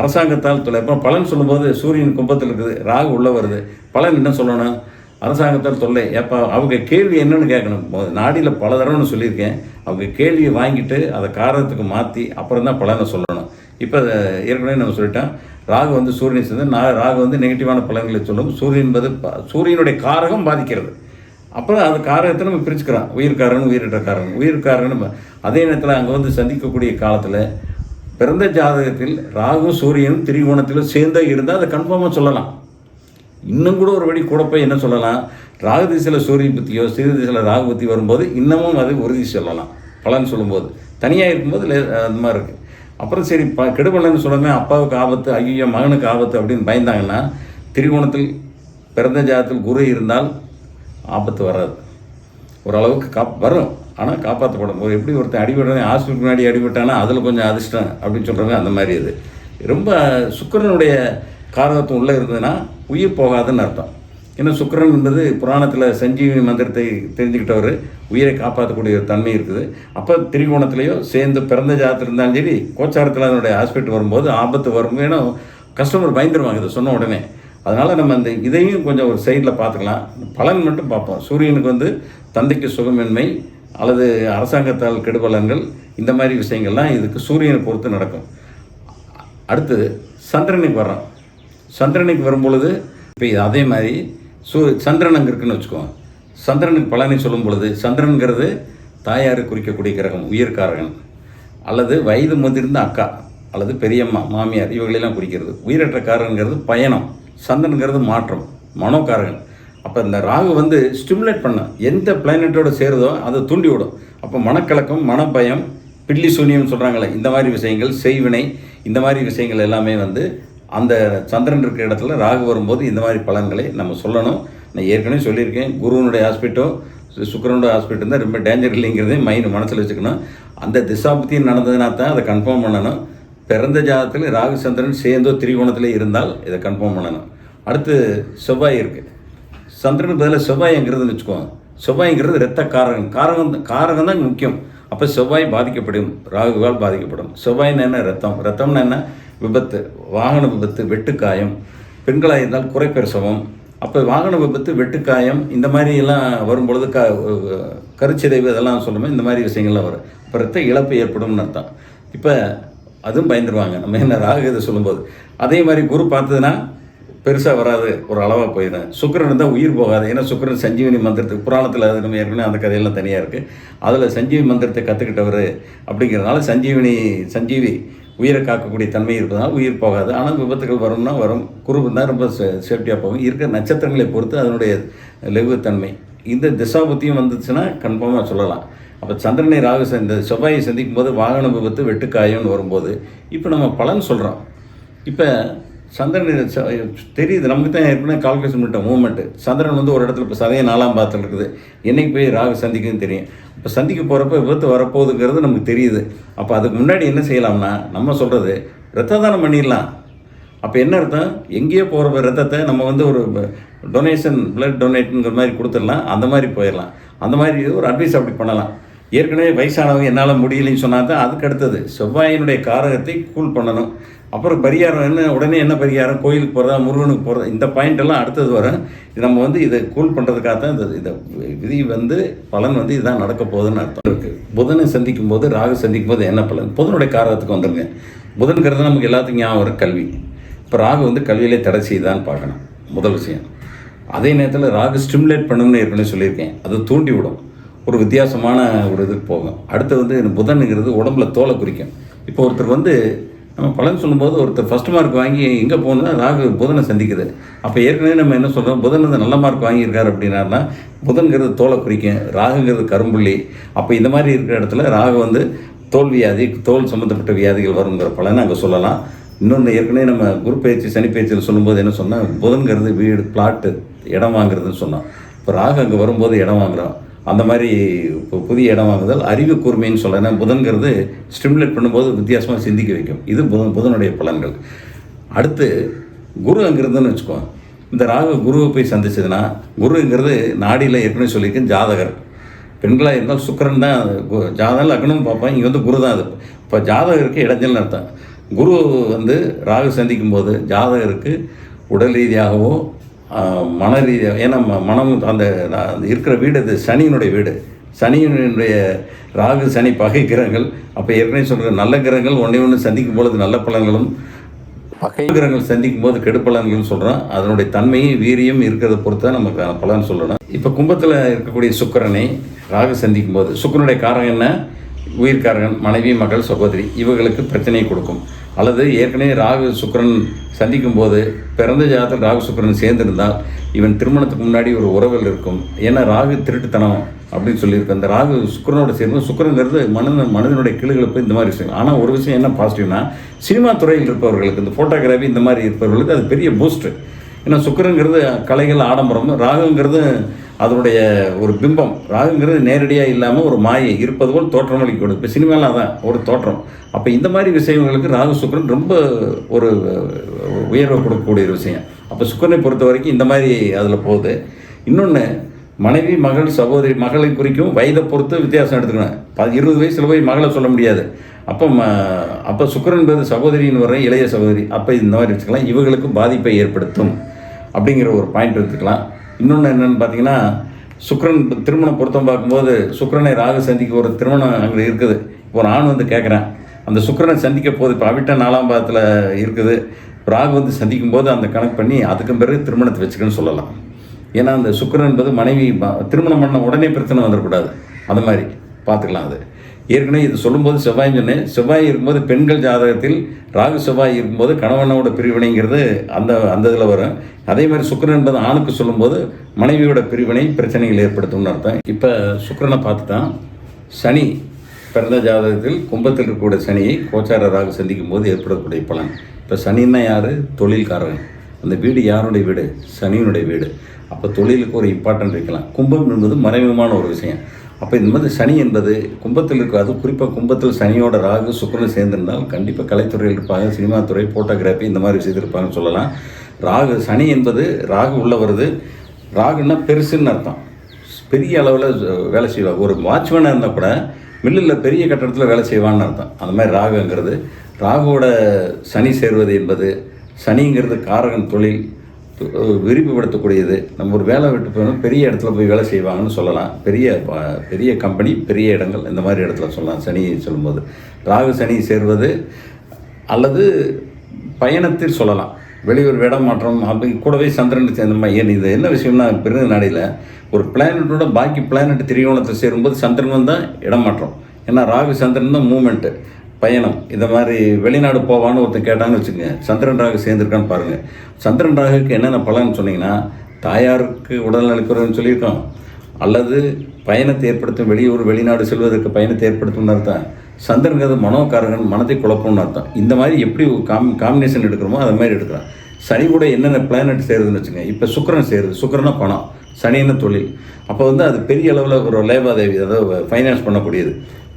அரசாங்கத்தால் தொலை அப்புறம் பலன் சொல்லும்போது சூரியன் கும்பத்தில் இருக்குது ராகு உள்ளே வருது. பலன் என்ன சொல்லணும்? அரசாங்கத்தால் தொல்லை. எப்போ அவங்க கேள்வி என்னன்னு கேட்கணும். நாடியில் பல தடவைன்னு சொல்லியிருக்கேன். அவங்க கேள்வியை வாங்கிட்டு அதை காரணத்துக்கு மாற்றி அப்புறம் தான் பலனை சொல்லணும். இப்போ ஏற்கனவே நம்ம சொல்லிட்டோம். ராகு வந்து சூரியனை சேர்ந்து நான் ராகு வந்து நெகட்டிவான பலன்களை சொல்லும். சூரியன் என்பது சூரியனுடைய காரகம் பாதிக்கிறது. அப்புறம் அது காரகத்தை நம்ம பிரிச்சுக்கிறோம். உயிர்காரன் உயிரிட்ட காரன் உயிர்காரன் நம்ம அதே நேரத்தில் அங்கே வந்து சந்திக்கக்கூடிய காலத்தில் பிறந்த ஜாதகத்தில் ராகு சூரியனும் திரிகோணத்திலும் சேர்ந்தே இருந்தால் அதை கன்ஃபார்மாக சொல்லலாம். இன்னும் கூட ஒரு வழி கூட போய் என்ன சொல்லலாம்? ராகு திசையில் சூரிய புத்தியோ சிறு திசையில் ராகு புத்தி வரும்போது இன்னமும் அது உறுதி சொல்லலாம். பலன் சொல்லும்போது. தனியாக இருக்கும்போது லே- அந்த மாதிரி இருக்குது அப்புறம் சரி ப கெடுபலன்னு சொல்லாமே அப்பாவுக்கு ஆபத்து ஐயோ மகனுக்கு ஆபத்து அப்படின்னு பயந்தாங்கன்னா திரிகோணத்தில் பிறந்த ஜாதத்தில் குரு இருந்தால் ஆபத்து வராது. ஓரளவுக்கு காப் வரும். ஆனால் காப்பாற்றப்படும் ஒரு எப்படி ஒருத்தன் அடிபடுறேன் ஹாஸ்பிட்டல் முன்னாடி அடிபட்டானா அதில் கொஞ்சம் அதிர்ஷ்டம் அப்படின்னு சொல்கிறாங்க அந்த மாதிரி இது. ரொம்ப சுக்கரனுடைய காரகத்துவம் உள்ளே இருந்ததுன்னா உயிர் போகாதுன்னு அர்த்தம். இன்னும் சுக்கிரன் என்பது புராணத்தில் சஞ்சீவி மந்திரத்தை தெரிஞ்சுக்கிட்டவர். உயிரை காப்பாற்றக்கூடிய ஒரு தன்மை இருக்குது. அப்போ திரிகோணத்திலேயோ சேர்ந்து பிறந்த ஜாதத்தில் இருந்தாலும் சரி கோச்சாரத்தில் அதனுடைய ஹாஸ்பிட்டல் வரும்போது ஆபத்து வரும் ஏன்னா கஸ்டமர் பயந்துருவாங்க இதை சொன்ன உடனே. அதனால் நம்ம இந்த இதையும் கொஞ்சம் ஒரு சைடில் பார்த்துக்கலாம். பலன் மட்டும் பார்ப்போம். சூரியனுக்கு வந்து தந்தைக்கு சுகமின்மை அல்லது அரசாங்கத்தால் கெடுபலன்கள் இந்த மாதிரி விஷயங்கள்லாம் இதுக்கு சூரியனை பொறுத்து நடக்கும். அடுத்து சந்திரனுக்கு வர்றோம். சந்திரனுக்கு வரும்பொழுது இப்போ அதே மாதிரி சூ சந்திரன் அங்கே இருக்குன்னு வச்சுக்கோங்க சந்திரனுக்கு பலனை சொல்லும் பொழுது சந்திரனுங்கிறது தாயார் குறிக்கக்கூடிய கிரகம் உயிர்காரகன். அல்லது வயது முதிர்ந்த அக்கா அல்லது பெரியம்மா மாமியார் இவங்களெல்லாம் குறிக்கிறது. உயிரற்ற காரகங்கிறது பயணம் சந்திரனுங்கிறது மாற்றம் மனோகாரகன். அப்போ இந்த ராகு வந்து ஸ்டிமுலேட் பண்ண எந்த பிளானட்டோடு சேருதோ அதை தூண்டி விடும். அப்போ மனக்கலக்கம் மனப்பயம் பில்லி சூனியம் சொல்கிறாங்களே இந்த மாதிரி விஷயங்கள் செய்வினை இந்த மாதிரி விஷயங்கள் எல்லாமே வந்து அந்த சந்திரன் இருக்கிற இடத்துல ராகு வரும்போது இந்த மாதிரி பலன்களை நம்ம சொல்லணும். நான் ஏற்கனவே சொல்லியிருக்கேன் குருவனுடைய ஹாஸ்பிட்டோ சுக்கரனுடைய ஹாஸ்பிட்டல் தான் ரொம்ப டேஞ்சர் இல்லைங்கிறதையும் மைண்ட் மனசில் வச்சுக்கணும். அந்த திசாபுத்தியும் நடந்ததுனா தான் அதை கன்ஃபார்ம் பண்ணணும். பிறந்த ஜாதத்தில் ராகு சந்திரன் சேர்ந்தோ திரிகோணத்தில் இருந்தால் இதை கன்ஃபார்ம் பண்ணணும். அடுத்து செவ்வாய் இருக்குது சந்திரனுக்கு பதிலாக செவ்வாய்ங்கிறதுன்னு வச்சுக்கோங்க. செவ்வாய்ங்கிறது இரத்த காரகம். காரகம் காரகம் தான் முக்கியம். அப்போ செவ்வாய் பாதிக்கப்படும். ராகுவால் பாதிக்கப்படும். செவ்வாய்னா என்ன? ரத்தம். ரத்தம்னா என்ன? விபத்து வாகன விபத்து வெட்டுக்காயம். பெண்களாக இருந்தால் குறைப்பிரசவம் அப்போ வாகன விபத்து வெட்டுக்காயம் இந்த மாதிரி எல்லாம் வரும்பொழுது க கருச்சிதைவு இதெல்லாம் சொல்லுமே இந்த மாதிரி விஷயங்கள்லாம் வரும். இப்போ ரத்த இழப்பு ஏற்படும்னு அர்த்தம். இப்போ அதுவும் பயந்துருவாங்க. நம்ம என்ன ராகு இதை சொல்லும்போது. அதே மாதிரி குரு பார்த்ததுன்னா பெருசாக வராது. ஒரு அளவாக போயிடும் சுக்கரன் தான் உயிர் போகாது. ஏன்னா சுக்கிரன் சஞ்சீவனி மந்திரத்துக்கு புராணத்தில் அது நம்ம ஏற்கனவே அந்த கதையெல்லாம் தனியாக இருக்குது அதில் சஞ்சீவி மந்திரத்தை கற்றுக்கிட்டவர் அப்படிங்கிறதுனால சஞ்சீவினி சஞ்சீவி உயிரை காக்கக்கூடிய தன்மை இருப்பதால் உயிர் போகாது. ஆனால் விபத்துகள் வரும்னா வரும். குரு தான் ரொம்ப சேஃப்டியாக போகும். இருக்கிற நட்சத்திரங்களை பொறுத்து அதனுடைய லெகுத்தன்மை இந்த திசாபுத்தியும் வந்துச்சுன்னா கன்ஃபார்மாக சொல்லலாம். அப்போ சந்திரனை ராகு ச- செவ்வாயை சந்திக்கும் போது வாகன விபத்து வெட்டுக்காயம்னு வரும்போது இப்போ நம்ம பலன் சொல்கிறோம் இப்போ சந்திரன் ச- தெரியுது. நமக்கு தான் ஏற்கனவே கால்குலேஷன் பண்ணிட்ட மூமெண்ட்டு சந்திரன் வந்து ஒரு இடத்துல இப்போ சதையை நாலாம் பாத்தில் இருக்குது. என்னைக்கு போய் ராகு சந்திக்குன்னு தெரியும். இப்போ சந்திக்க போகிறப்ப விபத்து வரப்போகுதுங்கிறது நமக்கு தெரியுது. அப்போ அதுக்கு முன்னாடி என்ன செய்யலாம்னா நம்ம சொல்கிறது ரத்த தானம் பண்ணிடலாம். அப்போ என்ன அர்த்தம்? எங்கேயோ போகிற ரத்தத்தை நம்ம வந்து ஒரு டொனேஷன் பிளட் டொனேட்டுங்கிற மாதிரி கொடுத்துடலாம். அந்த மாதிரி போயிடலாம். அந்த மாதிரி ஒரு அட்வைஸ் அப்படி பண்ணலாம். ஏற்கனவே வயசானவங்க என்னால் முடியலைன்னு சொன்னால் தான் அதுக்கு அடுத்தது. செவ்வாயினுடைய காரகத்தை கூல் பண்ணணும். அப்புறம் பரிகாரம் என்ன? உடனே என்ன பரிகாரம்? கோயிலுக்கு போகிறதா முருகனுக்கு போகிறதா இந்த பாயிண்ட் எல்லாம் அடுத்தது வரும். இது நம்ம வந்து இதை கூல் பண்ணுறதுக்காக தான் இந்த இதை விதி வந்து பலன் வந்து இதுதான் நடக்க போகுதுன்னு அர்த்தம் இருக்குது புதனை சந்திக்கும் போது ராகு சந்திக்கும் போது என்ன பலன்? புதனுடைய காரணத்துக்கு வந்துருங்க. புதன்கிறது நமக்கு எல்லாத்துக்கும் ஞாபகம் ஒரு கல்வி. இப்போ ராகு வந்து கல்வியிலே தடை செய்தான்னு பார்க்கணும். முதல் விஷயம். அதே நேரத்தில் ராகு ஸ்டிமுலேட் பண்ணணும்னு ஏற்கனவே சொல்லியிருக்கேன். அது தூண்டி விடும் ஒரு வித்தியாசமான ஒரு இதுக்கு போகும். அடுத்து வந்து புதனுங்கிறது உடம்புல தோலை குறிக்கும். இப்போ ஒருத்தர் வந்து நம்ம பலன் சொல்லும்போது ஒருத்தர் ஃபஸ்ட் மார்க் வாங்கி எங்கே போகணுன்னா ராகு புதனை சந்திக்குது. அப்போ ஏற்கனவே நம்ம என்ன சொல்கிறோம் புதன் வந்து நல்ல மார்க் வாங்கியிருக்காரு அப்படின்னாருனா புதன்கிறது தோலை குறிக்கும் ராகுங்கிறது கரும்புள்ளி. அப்போ இந்த மாதிரி இருக்கிற இடத்துல ராகு வந்து தோல் வியாதி தோல் சம்மந்தப்பட்ட வியாதிகள் வருங்கிற பலனை அங்கே சொல்லலாம். இன்னொன்று ஏற்கனவே நம்ம குரு பயிற்சி சனி பயிற்சியில் சொல்லும்போது என்ன சொன்னால் புதன்கிறது வீடு பிளாட்டு இடம் வாங்குறதுன்னு சொன்னோம். இப்போ ராகு அங்கே வரும்போது இடம் வாங்குகிறோம் அந்த மாதிரி இப்போ புதிய இடம் வாங்குதல் அறிவு கூர்மைன்னு சொல்ல ஏன்னா புதன்கிறது ஸ்டிமுலேட் பண்ணும்போது வித்தியாசமாக சிந்திக்க வைக்கும். இது புதன் புதனுடைய பலன்கள். அடுத்து குரு அங்கிருந்துன்னு வச்சுக்கோ. இந்த ராகு குருவை போய் சந்திச்சதுன்னா குருங்கிறது நாடியில் ஏற்கனவே சொல்லியிருக்கேன் ஜாதகர். பெண்களாக இருந்தால் சுக்கரன் தான் கு- ஜாதகம் லக்னம் பார்ப்பேன் இங்கே வந்து குரு தான் அது. இப்போ ஜாதகருக்கு இடைஞ்சல்னு அர்த்தம். குரு வந்து ராகு சந்திக்கும் போது ஜாதகருக்கு உடல் ரீதியாகவோ மன ரீதியாக ஏன்னா மனம் அந்த இருக்கிற வீடு அது சனியினுடைய வீடு. சனியினுடைய ராகு சனி பகை கிரகங்கள். அப்போ ஏற்கனவே சொல்கிற நல்ல கிரகங்கள் ஒன்றே ஒன்று சந்திக்கும் பொழுது நல்ல பலன்களும் பகை. கிரகங்கள் சந்திக்கும் போது கெடுப்பலன்கள் சொல்கிறோம் அதனுடைய தன்மையும் வீரியம் இருக்கிறத பொறுத்து தான் நமக்கு பலன் சொல்லணும் இப்போ கும்பத்தில் இருக்கக்கூடிய சுக்கிரனை ராகு சந்திக்கும் போது சுக்கிரனுடைய காரகம் என்ன? உயிர்காரகன் மனைவி மகள் சகோதரி இவர்களுக்கு பிரச்சனையை கொடுக்கும். அல்லது ஏற்கனவே ராகு சுக்கிரன் சந்திக்கும் போது பிறந்த ஜாதத்தில் ராகு சுக்கிரன் சேர்ந்திருந்தால் இவன் திருமணத்துக்கு முன்னாடி ஒரு உறவில் இருக்கும். ஏன்னா ராகு திருட்டுத்தனம் அப்படின்னு சொல்லியிருக்கு. அந்த ராகு சுக்கரனோட சேர்ந்து சுக்கிரங்கிறது மனிதன் மனிதனுடைய கிளுகளுக்கு இந்த மாதிரி விஷயம். ஆனால் ஒரு விஷயம் என்ன பாசிட்டிவ்னா சினிமா துறையில் இருப்பவர்களுக்கு இந்த ஃபோட்டோகிராஃபி இந்த மாதிரி இருப்பவர்களுக்கு அது பெரிய பூஸ்ட் ஏன்னா சுக்கரங்கிறது கலைகள் ஆடம்பரம் ராகுங்கிறது அதனுடைய ஒரு பிம்பம் ராகுங்கிறது நேரடியாக இல்லாமல் ஒரு மாயை இருப்பது போல் தோற்றம் கூடும் இப்போ சினிமாவில் அதான் ஒரு தோற்றம். அப்போ இந்த மாதிரி விஷயங்களுக்கு ராகு சுக்கிரன் ரொம்ப ஒரு உயர்வை கொடுக்கக்கூடிய ஒரு விஷயம். அப்போ சுக்கிரனை பொறுத்த வரைக்கும் இந்த மாதிரி அதில் போகுது. இன்னொன்று மனைவி மகள் சகோதரி மகளை குறிக்கும் வயதை பொறுத்து வித்தியாசம் எடுத்துக்கணும். ப இருபது வயசில் போய் மகளை சொல்ல முடியாது. அப்போ ம அப்போ சுக்கிரன்பது சகோதரின்னு வர இளைய சகோதரி. அப்போ இந்த மாதிரி வச்சுக்கலாம் இவங்களுக்கு பாதிப்பை ஏற்படுத்தும். அப்படிங்கிற ஒரு பாயிண்ட் எடுத்துக்கலாம். இன்னொன்று என்னென்னு பார்த்தீங்கன்னா சுக்கிரன் திருமணம் பொருத்தம் பார்க்கும்போது சுக்கரனை ராகு சந்திக்க ஒரு திருமணம் அங்கே இருக்குது. இப்போ ஒரு ஆண் வந்து கேட்குறேன் அந்த சுக்கரனை சந்திக்க போகுது இப்போ அவிட்ட நாலாம் பாதத்தில் இருக்குது. ராகு வந்து சந்திக்கும் போது அந்த கணக்கு பண்ணி அதுக்கு பிறகு திருமணத்தை வச்சுக்கன்னு சொல்லலாம். ஏன்னா அந்த சுக்கரன் என்பது மனைவி திருமணம் பண்ண உடனே பிரச்சனை வந்துடக்கூடாது. அந்த மாதிரி. பார்த்துக்கலாம் அது. ஏற்கனவே இது சொல்லும்போது செவ்வாய் சொன்னேன். செவ்வாய் இருக்கும்போது பெண்கள் ஜாதகத்தில் ராகு செவ்வாய் இருக்கும்போது கணவனோட பிரிவினைங்கிறது அந்த அந்த இதில் வரும். அதே மாதிரி சுக்கரன் என்பது ஆணுக்கு சொல்லும்போது மனைவியோட பிரிவினை பிரச்சனைகள் ஏற்படுத்தும்னு அர்த்தம். இப்போ சுக்கரனை பார்த்து தான் சனி பிறந்த ஜாதகத்தில் கும்பத்தில் இருக்கக்கூடிய சனியை கோச்சார ராகு சந்திக்கும் போது ஏற்படக்கூடிய பலன். இப்போ சனின்னா யார்? தொழில்காரன். அந்த வீடு யாருடைய வீடு? சனியினுடைய வீடு. அப்போ தொழிலுக்கு ஒரு இம்பார்ட்டன்ட் இருக்கலாம். கும்பம் என்பது மறைமுகமான ஒரு விஷயம். அப்போ இந்த மாதிரி சனி என்பது கும்பத்தில் இருக்காது. குறிப்பாக கும்பத்தில் சனியோட ராகு சுக்கரன் சேர்ந்திருந்தால் கண்டிப்பாக கலைத்துறையில் இருப்பாங்க சினிமா துறை ஃபோட்டோகிராஃபி இந்த மாதிரி விஷயத்தில் இருப்பாங்கன்னு சொல்லலாம். ராகு சனி என்பது ராகு உள்ள வருது. ராகுன்னா பெருசுன்னு அர்த்தம். பெரிய அளவில் வேலை செய்வாங்க ஒரு வாட்ச்மேனாக இருந்தால் கூட மில்லில் பெரிய கட்டடத்தில் வேலை செய்வான்னு அர்த்தம். அந்த மாதிரி ராகுங்கிறது. ராகுவோட சனி சேர்வது என்பது சனிங்கிறது காரகன் தொழில் து- விரிவுபடுத்தக்கூடியது. நம்ம ஒரு வேலை விட்டு போனால் பெரிய இடத்துல போய் வேலை செய்வாங்கன்னு சொல்லலாம். பெரிய பெரிய கம்பெனி பெரிய இடங்கள் இந்த மாதிரி இடத்துல சொல்லலாம். சனி சொல்லும்போது. ராகு சனி சேர்வது அல்லது பயணத்தில் சொல்லலாம். வெளியூர் இடம் மாற்றம் அப்படி கூடவே சந்திரன் சேர்ந்த மாதிரி. ஏன் இது என்ன விஷயம்னா பிறந்த நாடையில் ஒரு பிளானட்டோட பாக்கி பிளானட் திரிகோணத்தை சேரும்போது சந்திரன் தான் இடம் மாற்றம். ஏன்னா ராகு சந்திரன் தான் மூமெண்ட்டு பயணம். இந்த மாதிரி வெளிநாடு போவான்னு ஒருத்தன் கேட்டான்னு வச்சுக்கோங்க. சந்திரன் ராகு சேர்ந்துருக்கான்னு பாருங்கள் சந்திரன் ராகுக்கு என்னென்ன பலன்னு சொன்னீங்கன்னா தாயாருக்கு உடல் நலக்குறதுன்னு சொல்லியிருக்கோம். அல்லது பயணத்தை ஏற்படுத்தும் வெளியூர் வெளிநாடு செல்வதற்கு பயணத்தை ஏற்படுத்தும்னு அர்த்தம். சந்திரங்கிறது மனோக்காரகன் மனத்தை குழப்பம்னு அர்த்தம். இந்த மாதிரி எப்படி காம் காம்பினேஷன் எடுக்கிறோமோ அது மாதிரி எடுக்கலாம். சனி கூட என்னென்ன பிளானட் சேருதுன்னு வச்சுங்க இப்போ சுக்கரன் சேருது. சுக்கரனா பணம். சனின்னு தொழில். அப்போ வந்து அது பெரிய அளவில் ஒரு லேபாதேவி அதாவது ஃபைனான்ஸ் பண்ணக்கூடியது.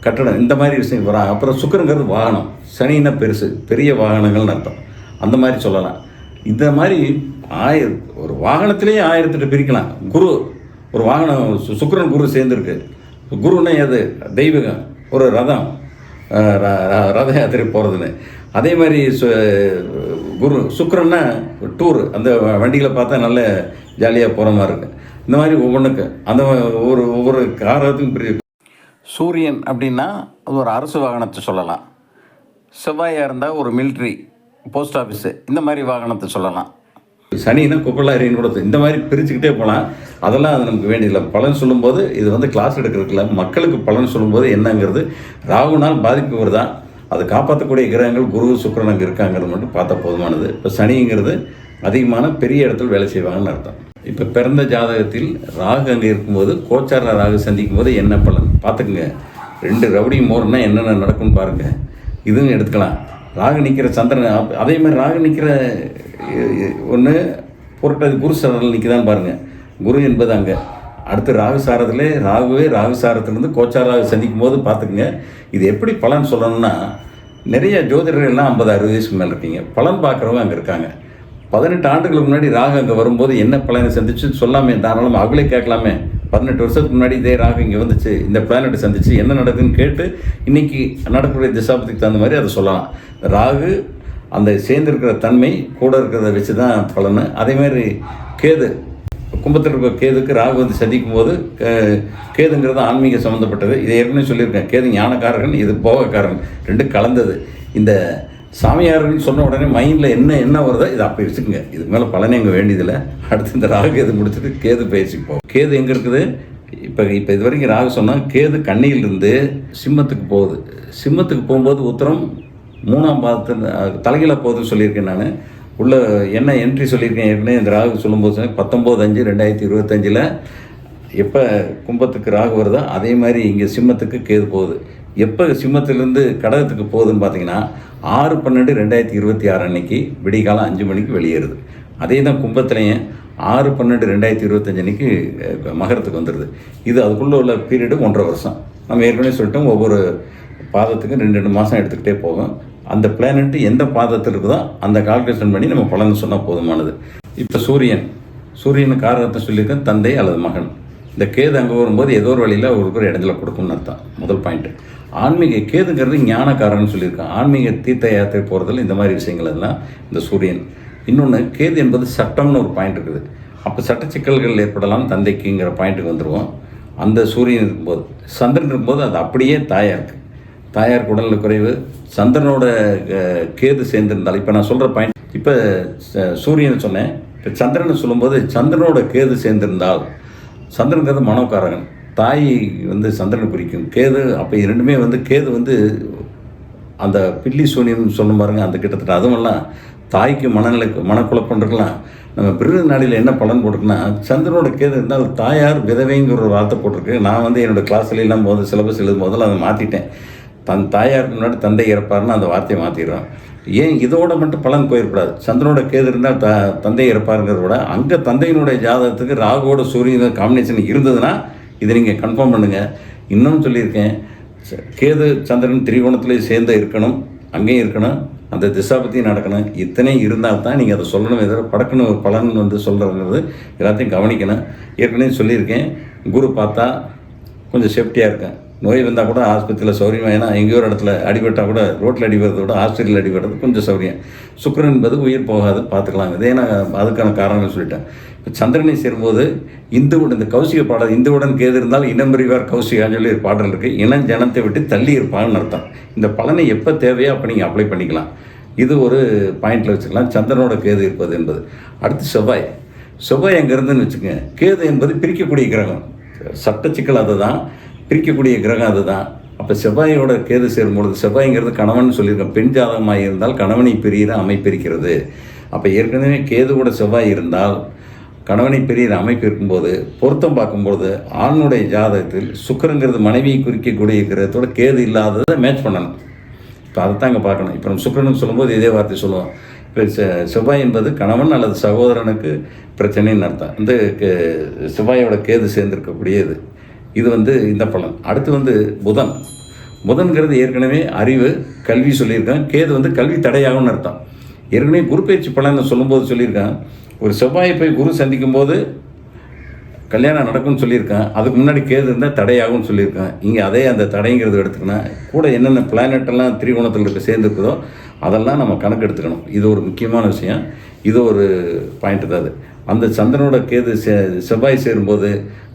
கட்டடம் இந்த மாதிரி விஷயம் வராங்க அப்புறம் சுக்கரங்கிறது வாகனம். சனின்னா பெருசு பெரிய வாகனங்கள்னு அர்த்தம். அந்த மாதிரி சொல்லலாம். இந்த மாதிரி ஆயிர ஒரு வாகனத்திலேயே ஆயிரத்தெட்டு பிரிக்கலாம். குரு ஒரு வாகனம் சு- சுக்கிரன் குரு சேர்ந்துருக்கு. குருன்னா எது? தெய்வகம். ஒரு ரதம். ர- ர- ரத யாத்திரை போகிறதுன்னு அதே மாதிரி சு- குரு சுக்கரன்னா டூர். அந்த வண்டிகளை பார்த்தா நல்ல ஜாலியாக போகிற மாதிரி இருக்கு. இந்த மாதிரி ஒவ்வொன்றுக்கு. அந்த ஒவ்வொரு ஒவ்வொரு காரத்துக்கும் பெரிய சூரியன் அப்படின்னா அது ஒரு அரசு வாகனத்தை சொல்லலாம். செவ்வாயாக இருந்தால் ஒரு மிலிட்ரி போஸ்ட் ஆஃபீஸு இந்த மாதிரி வாகனத்தை சொல்லலாம். சனின்னா குப்பலாரின்னு கூட இந்த மாதிரி பிரிச்சுக்கிட்டே போகலாம் அதெல்லாம் அது நமக்கு வேண்டியதில்லை. பலன் சொல்லும்போது இது வந்து கிளாஸ் எடுக்கிறதுக்குல மக்களுக்கு பலன் சொல்லும்போது என்னங்கிறது ராகுனால் பாதிப்பு தான். அதை காப்பாற்றக்கூடிய கிரகங்கள் குரு சுக்கரன் அங்கே இருக்காங்கிறது மட்டும் பார்த்தா போதுமானது. இப்போ சனிங்கிறது அதிகமான பெரிய இடத்துல வேலை செய்வாங்கன்னு அர்த்தம். இப்போ பிறந்த ஜாதகத்தில் ராகு அங்கே இருக்கும்போது கோச்சார ராகு சந்திக்கும் போது என்ன பலன்? பார்த்துக்குங்க. ரெண்டு ரவுடி மோர்னா என்னென்ன நடக்கும்னு பாருங்கள் இதுவும் எடுத்துக்கலாம். ராகு நிற்கிற சந்திரன் அதே மாதிரி ராகு நிற்கிற ஒன்று பொருட்டது குரு சாரத்தில் நிற்கிதான் பாருங்கள் குரு என்பது அங்கே. அடுத்து ராகு சாரத்திலே ராகுவே ராகு சாரத்துலேருந்து கோச்சார ராகு சந்திக்கும் போது பார்த்துக்குங்க. இது எப்படி பலன் சொல்லணும்னா நிறைய ஜோதிடர்கள்லாம் ஐம்பது அறுபது வயசுக்கு மேலே இருக்கீங்க. பலன் பார்க்குறவங்க அங்கே இருக்காங்க. பதினெட்டு ஆண்டுகளுக்கு முன்னாடி ராகு அங்கே வரும்போது என்ன பலனை சந்திச்சு? சொல்லாமே தாராளமாக அவங்களே கேட்கலாமே. பதினெட்டு வருஷத்துக்கு முன்னாடி இதே ராகு இங்கே வந்துச்சு. இந்த பிளானட் சந்திச்சு என்ன நடக்குதுன்னு கேட்டு இன்னைக்கு நடக்கக்கூடிய திசாபத்துக்கு தகுந்த மாதிரி அதை சொல்லலாம். ராகு அந்த சேர்ந்திருக்கிற தன்மை கூட இருக்கிறத வச்சு தான் பலன். அதே மாதிரி கேது. கும்பத்தில் இருக்கிற கேதுக்கு ராகு வந்து சந்திக்கும் போது கேதுங்கிறது ஆன்மீக சம்மந்தப்பட்டது இதை ஏற்கனவே சொல்லியிருக்கேன். கேது ஞானக்காரகன் இது போகக்காரன். ரெண்டும் கலந்தது. இந்த சாமியார்கள் சொன்ன உடனே மைண்டில் என்ன என்ன வருதோ இதை அப்போ வச்சுக்கோங்க இது மேலே பலனே எங்கே வேண்டியதில்லை. அடுத்து இந்த ராகு கேது முடிச்சுட்டு கேது பயிற்சிக்கு போகும் கேது எங்கே இருக்குது? இப்போ இப்போ இது வரைக்கும் ராகு சொன்னால் கேது கண்ணியிலிருந்து சிம்மத்துக்கு போகுது. சிம்மத்துக்கு போகும்போது உத்தரம் மூணாம் பாதத்தில் தலைகீழாக போகுதுன்னு சொல்லியிருக்கேன் நான். உள்ள என்ன என்ட்ரி சொல்லியிருக்கேன் ஏற்கனவே இந்த ராகு சொல்லும்போது சொன்னேன், பத்தொம்போது அஞ்சு ரெண்டாயிரத்தி இருபத்தஞ்சில் எப்போ கும்பத்துக்கு ராகு வருதோ அதே மாதிரி இங்கே சிம்மத்துக்கு கேது போகுது. எப்போ சிம்மத்திலேருந்து கடகத்துக்கு போகுதுன்னு பார்த்தீங்கன்னா ஆறு பன்னெண்டு ரெண்டாயிரத்தி இருபத்தி ஆறு அன்னைக்கு விடிகாலம் அஞ்சு மணிக்கு வெளியேறுது. அதே தான் கும்பத்துலேயும் ஆறு பன்னெண்டு ரெண்டாயிரத்தி இருபத்தஞ்சு அன்னைக்கு மகரத்துக்கு வந்துடுது இது அதுக்குள்ளே உள்ள பீரியடு ஒன்றரை வருஷம். நம்ம ஏற்கனவே சொல்லிட்டோம் ஒவ்வொரு பாதத்துக்கும் ரெண்டு ரெண்டு மாதம் எடுத்துக்கிட்டே போகும். அந்த பிளானட் எந்த பாதத்தில் இருக்குதோ அந்த கால்குலேஷன் பண்ணி நம்ம பலன் சொன்னால் போதுமானது. இப்போ சூரியன் சூரியன் காரகத்தை சொல்லியிருக்கேன் தந்தை அல்லது மகன். இந்த கேது அங்கே வரும்போது ஏதோ ஒரு வழியில் அவருக்கு ஒரு இடத்துல கொடுக்கும்னு அர்த்தம். முதல் பாயிண்ட்டு ஆன்மீக கேதுங்கிறது ஞானக்காரன்னு சொல்லியிருக்கான் ஆன்மீக தீர்த்த யாத்திரை போகிறதுல இந்த மாதிரி விஷயங்கள் எல்லாம் இந்த சூரியன். இன்னொன்று கேது என்பது சட்டம்னு ஒரு பாயிண்ட் இருக்குது. அப்போ சட்ட சிக்கல்கள் ஏற்படலாம் தந்தைக்குங்கிற பாயிண்ட்டுக்கு வந்துடுவோம் அந்த சூரியன் இருக்கும்போது சந்திரன் இருக்கும்போது அது அப்படியே தாயாருக்கு தாயார் உடல்நல குறைவு சந்திரனோட கேது சேர்ந்திருந்தால் இப்போ நான் சொல்கிற பாயிண்ட் இப்போ சூரியன் சொன்னேன். இப்போ சந்திரனை சொல்லும்போது சந்திரனோட கேது சேர்ந்திருந்தால் சந்திரங்கிறது மனோகாரகன். தாய் வந்து சந்திரனை குறிக்கும். கேது அப்போ இரண்டுமே வந்து கேது வந்து அந்த பில்லி சூனியம் சொன்ன பாருங்க அந்த கிட்டத்தட்ட அதுவெல்லாம் தாய்க்கு மனநிலை மனக்குழப்பம் இருக்கலாம். நம்ம பிறகு நாளில் என்ன பலன் போட்டிருக்குன்னா சந்திரனோட கேது இருந்தால் தாயார் விதவைங்கிற ஒரு வார்த்தை போட்டிருக்கு. நான் வந்து என்னோட கிளாஸ்ல எல்லாம் போது சிலபஸ் எழுதும் போதெல்லாம் அதை மாற்றிட்டேன் தன் தாயாருக்கு முன்னாடி தந்தை இறப்பாருன்னு அந்த வார்த்தையை மாற்றிடுறோம் ஏன் இதோட மட்டும் பலன் போயிடக்கூடாது? சந்திரனோட கேது இருந்தால் த தந்தை இறப்பாருங்கிறத விட அங்கே தந்தையினுடைய ஜாதகத்துக்கு ராகுவோட சூரியன் காம்பினேஷன் இருந்ததுன்னா இதை நீங்கள் கன்ஃபார்ம் பண்ணுங்கள் இன்னும் சொல்லியிருக்கேன் ச- கேது சந்திரன் திரிகோணத்திலே சேர்ந்து இருக்கணும் அங்கேயும் இருக்கணும் அந்த திசாபத்தியும் நடக்கணும். இத்தனை இருந்தால் தான் நீங்கள் அதை சொல்லணும். எதிர படக்குன்னு ஒரு பலன் வந்து சொல்கிறது எல்லாத்தையும் கவனிக்கணும். ஏற்கனவே சொல்லியிருக்கேன். குரு பார்த்தா கொஞ்சம் சேஃப்டியாக இருக்கேன் நோய் வந்தால் கூட ஆஸ்பத்திரியில் சௌரியமாக ஏன்னா எங்கேயோ ஒரு இடத்துல அடிபட்டால் கூட ரோட்டில் அடிபடுறத விட ஆஸ்பத்திரியில் அடிபடுறது கொஞ்சம் சௌரியம். சுக்கரன் என்பது உயிர் போகாது பார்த்துக்கலாம். இதே நான் அதுக்கான காரணங்கள் சொல்லிட்டேன். இப்போ சந்திரனை சேரும்போது இந்துவுடன் இந்த கௌசிக பாடல் இந்துவுடன் கேது இருந்தால் இனம் பிரிவார் கௌசிகான்னு சொல்லி ஒரு பாடல் இருக்குது இனம் ஜனத்தை விட்டு தள்ளி இருப்பாங்கன்னு அர்த்தம். இந்த பலனை எப்போ தேவையோ அப்போ நீங்கள் அப்ளை பண்ணிக்கலாம். இது ஒரு பாயிண்டில் வச்சுக்கலாம். சந்திரனோட கேது இருப்பது என்பது. அடுத்து செவ்வாய். செவ்வாய் எங்கே இருந்துன்னு வச்சுக்கோங்க. கேது என்பது பிரிக்கக்கூடிய கிரகம். சட்ட சிக்கல் அதுதான். பிரிக்கக்கூடிய கிரகம் அதுதான். அப்போ செவ்வாயோட கேது சேரும்பொழுது செவ்வாய்ங்கிறது கணவன் சொல்லியிருக்கேன் பெண் ஜாதகமாக இருந்தால் கணவனை பிரிகிற அமைப்பு இருக்கிறது அப்போ ஏற்கனவே கேதுவோட செவ்வாய் இருந்தால் கணவனை பிரிகிற அமைப்பு இருக்கும்போது பொருத்தம் பார்க்கும்போது ஆணுடைய ஜாதகத்தில் சுக்கரங்கிறது மனைவியை குறிக்கக்கூடிய கிரகத்தோட கேது இல்லாததை மேட்ச் பண்ணணும். இப்போ அதை தான் இங்கே பார்க்கணும். இப்போ நம்ம சுக்கரனுக்கு சொல்லும்போது இதே வார்த்தை சொல்லுவோம். இப்போ செ- செவ்வாய் என்பது கணவன் அல்லது சகோதரனுக்கு பிரச்சனைன்னு அர்த்தம். இந்த கே- செவ்வாயோட கேது சேர்ந்திருக்கக்கூடியது. இது வந்து இந்த பலன். அடுத்து வந்து புதன். புதன்கிறது ஏற்கனவே அறிவு கல்வி சொல்லியிருக்கேன் கேது வந்து கல்வி தடையாகும்னு அர்த்தம். ஏற்கனவே குரு பயிற்சி பலன் சொல்லும்போது சொல்லியிருக்கேன் ஒரு செவ்வாயை போய் குரு சந்திக்கும் போது கல்யாணம் நடக்கும்னு சொல்லியிருக்கேன் அதுக்கு முன்னாடி கேது இருந்தால் தடையாகும்னு சொல்லியிருக்கேன் இங்கே அதே அந்த தடைங்கிறது எடுத்துக்கணும் கூட என்னென்ன பிளானெட்டெல்லாம் திரிகோணத்தில் இருக்க சேர்ந்துருக்குதோ அதெல்லாம் நம்ம கணக்கு எடுத்துக்கணும் இது ஒரு முக்கியமான விஷயம். இது ஒரு பாயிண்ட் தான் அது. அந்த சந்திரனோட கேது சே செவ்வாய் சேரும்போது